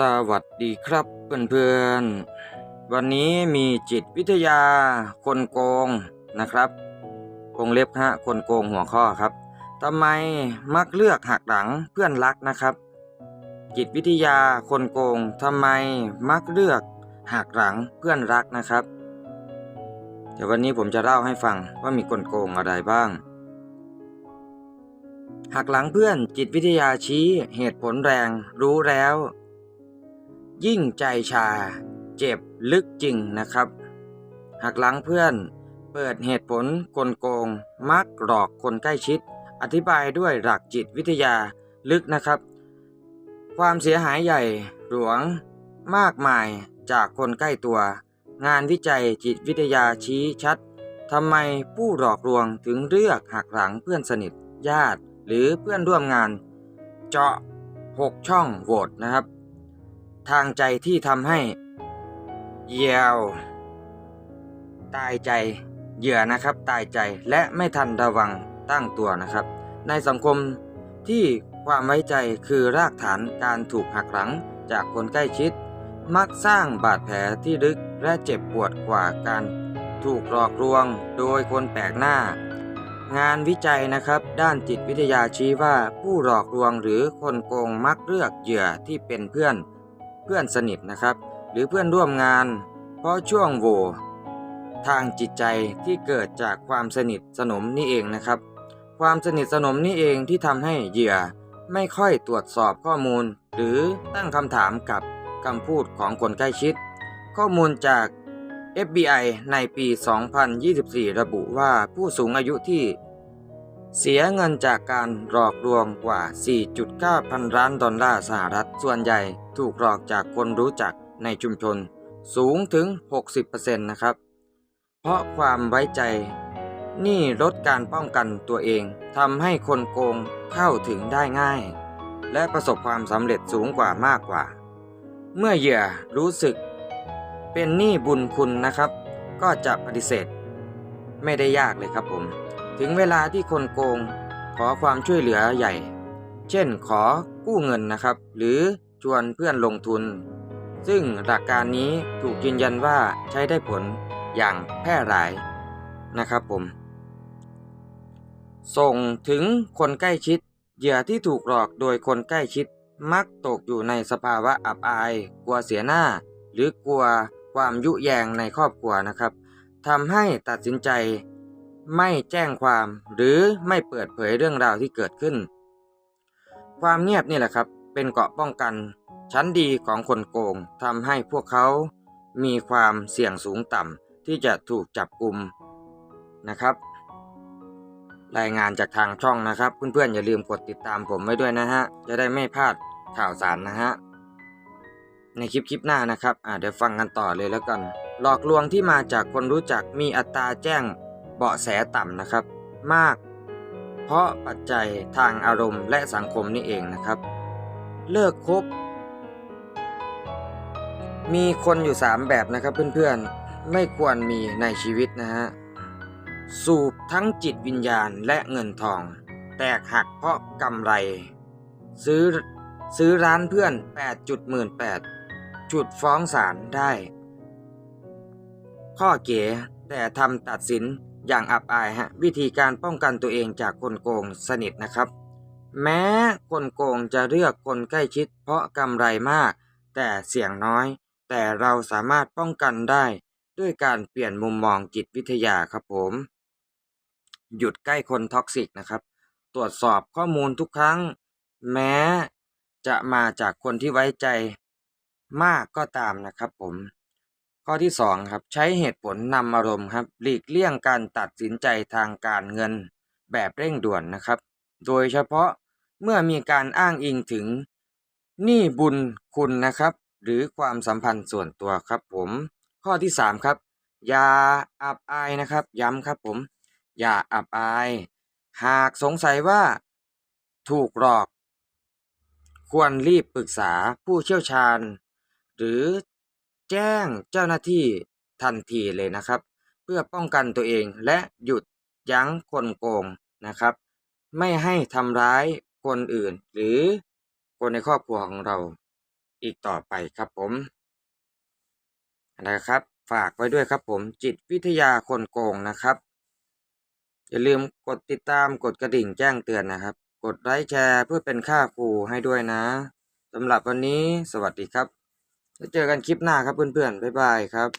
สวัสดีครับเพื่อนๆ วันนี้มีจิตวิทยา คนโกงนะครับวงเล็บฮะคนโกงหัวข้อครับทำไมมักเลือกหักหลังเพื่อนรักนะครับ จิตวิทยาคนโกงทำไมมักเลือกหักหลังเพื่อนรักนะครับ เดี๋ยววันนี้ผมจะเล่าให้ฟังว่ามีกลโกงอะไรบ้างหักหลังเพื่อนจิตวิทยาชี้เหตุผลแรง รู้แล้ว ยิ่งใจชา เจ็บลึกจริงนะครับ หักหลังเพื่อน เปิดเหตุผลกลโกง มักหลอกคนใกล้ชิด อธิบายด้วยหลักจิตวิทยาลึกนะครับ ความเสียหายใหญ่หลวง มากมายจากคนใกล้ตัว งานวิจัยจิตวิทยาชี้ชัดทำไมผู้หลอกลวงถึงเลือกหักหลังเพื่อนสนิท ญาติ หรือเพื่อนร่วมงาน เจาะ 6 ช่องโหวตนะครับ ทางใจที่ทำให้เหยี่ยว ตายใจเหยื่อนะครับตายใจและไม่ทันระวังตั้งตัวนะครับ ในสังคมที่ความไว้ใจคือรากฐานการถูกหักหลังจากคนใกล้ชิด มักสร้างบาดแผลที่ลึกและเจ็บปวดกว่าการถูกหลอกลวงโดยคนแปลกหน้า งานวิจัยนะครับ ด้านจิตวิทยาชี้ว่าผู้หลอกลวงหรือคนโกงมักเลือกเหยื่อที่เป็นเพื่อน พื่อนสนิทนะครับ หรือเพื่อนร่วมงาน เพราะช่วงโหว่ทางจิตใจที่เกิดจากความสนิทสนมนี่เองนะครับ ความสนิทสนมนี่เองที่ทำให้เหยื่อไม่ค่อยตรวจสอบข้อมูล หรือตั้งคำถามกับคำพูดของคนใกล้ชิด ข้อมูลจาก FBI ในปี 2024 ระบุว่าผู้สูงอายุที่ เสียเงินจากการหลอกลวงกว่า 4.9 พันล้านดอลลาร์สหรัฐ ส่วนใหญ่ถูกหลอกจากคนรู้จักในชุมชน สูงถึง 60%นะครับ เพราะความไว้ใจ นี่ลดการป้องกันตัวเองทำให้คนโกงเข้าถึงได้ง่าย และประสบความสำเร็จสูงกว่ามากกว่า เมื่อเหยื่อรู้สึก เป็นหนี้บุญคุณนะครับ ก็จะปฏิเสธ ไม่ได้ยากเลยครับผม ถึงเวลาที่คนโกงขอความช่วยเหลือใหญ่ เช่นขอกู้เงินนะครับ หรือชวนเพื่อนลงทุน ซึ่งหลักการนี้ถูกยืนยันว่าใช้ได้ผลอย่างแพร่หลายนะครับผม ส่งถึงคนใกล้ชิด เหยื่อที่ถูกหลอกโดยคนใกล้ชิดมักตกอยู่ในสภาวะอับอาย กลัวเสียหน้า หรือกลัวความยุแยงในครอบครัวนะครับทำให้ตัดสินใจ ไม่แจ้งความหรือไม่เปิดเผยเรื่องราวที่เกิดขึ้น ความเงียบนี่แหละครับ เป็นเกราะป้องกัน ชั้นดีของคนโกงทำให้พวกเขา มีความเสี่ยงสูงต่ำที่จะถูกจับกลุ่มนะครับ รายงานจากทางช่องนะครับ เพื่อนๆอย่าลืมกดติดตามผมไว้ด้วยนะฮะ จะได้ไม่พลาดข่าวสารนะฮะในคลิปคลิปหน้านะครับ อ่าเดี๋ยวฟังกันต่อเลยแล้วกัน หลอกลวงที่มาจากคนรู้จักมีอัตราแจ้ง เบาะแสต่ำนะครับ มาก เพราะปัจจัยทางอารมณ์และสังคมนี่เองนะครับ เลิกคบ มีคนอยู่ 3 แบบนะครับเพื่อนๆไม่ควรมีในชีวิตนะฮะสูบทั้งจิตวิญญาณและเงินทอง แตกหักเพราะกำไร ซื้อซื้อร้านเพื่อน8.18จุดฟ้องศาลได้ ข้อเก๋แต่ทำตัดสิน อย่างอับอายฮะวิธีการป้องกันตัวเองจากคนโกงสนิทนะครับ แม้คนโกงจะเลือกคนใกล้ชิด เพราะกำไรมาก แต่เสี่ยงน้อย แต่เราสามารถป้องกันได้ ด้วยการเปลี่ยนมุมมองจิตวิทยาครับผม หยุดใกล้คนท็อกซิกนะครับ ตรวจสอบข้อมูลทุกครั้ง แม้จะมาจากคนที่ไว้ใจมากก็ตามนะครับผม ข้อที่สองครับ ใช้เหตุผลนำอารมณ์ครับ หลีกเลี่ยงการตัดสินใจทางการเงินแบบเร่งด่วนนะครับ โดยเฉพาะเมื่อมีการอ้างอิงถึงหนี้บุญคุณนะครับ หรือความสัมพันธ์ส่วนตัวครับผม ข้อที่สามครับ อย่าอับอายนะครับ ย้ำครับผม อย่าอับอาย หากสงสัยว่าถูกหลอก ควรรีบปรึกษาผู้เชี่ยวชาญ หรือ แจ้งเจ้าหน้าที่ทันทีเลยนะครับ เพื่อป้องกันตัวเองและหยุดยั้งคนโกงนะครับ ไม่ให้ทำร้ายคนอื่น หรือคนในครอบครัวของเราอีกต่อไปครับผมนะครับ ฝากไว้ด้วยครับผมจิตวิทยาคนโกงนะครับ อย่าลืมกดติดตามกดกระดิ่งแจ้งเตือนนะครับ กดไลค์แชร์เพื่อเป็นค่าครูให้ด้วยนะสำหรับวันนี้สวัสดีครับ แล้วเจอกันคลิปหน้าครับเพื่อนๆบ๊ายบายครับ